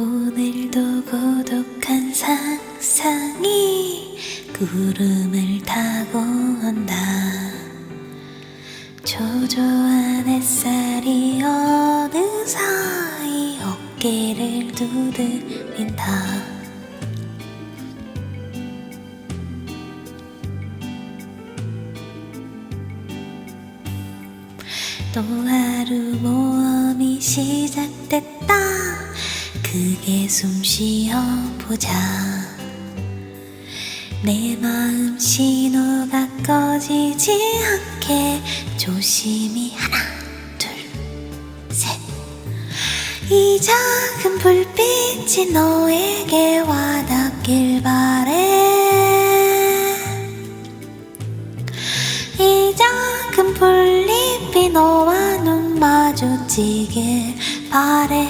오늘도 고독한 상상이 구름을 타고 온다. 초조한 햇살이 어느 사이 어깨를 두드린다. 또 하루 모험이 시작됐다 크게 숨 쉬어 보자. 내 마음 신호가 꺼지지 않게 조심히 하나 둘셋. 이 작은 불빛이 너에게 와닿길 바래. 이 작은 볼잎이 너와 눈 마주치길 바래.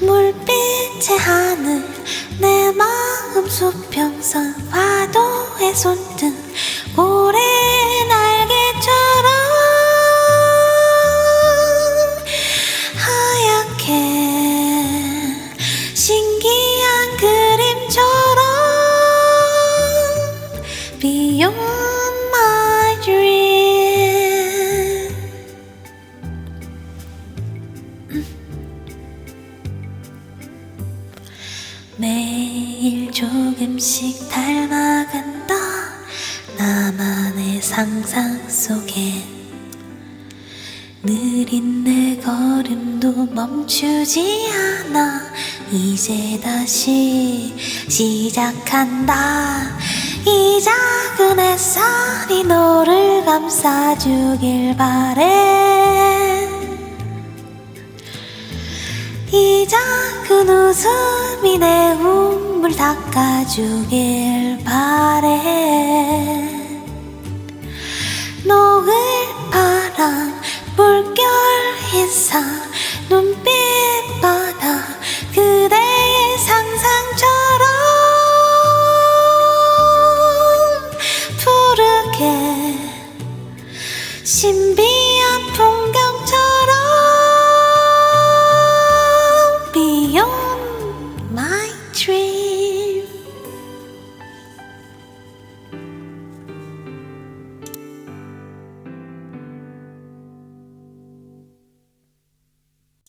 물빛의 하늘 내 마음 수평선 파도의 손등 고 매일 조금씩 닮아간다. 나만의 상상 속에 느린 내 걸음도 멈추지 않아. 이제 다시 시작한다. 이 작은 햇살이 너를 감싸주길 바래 이 작은 웃음이 내 눈물 닦아주길 바래 tree.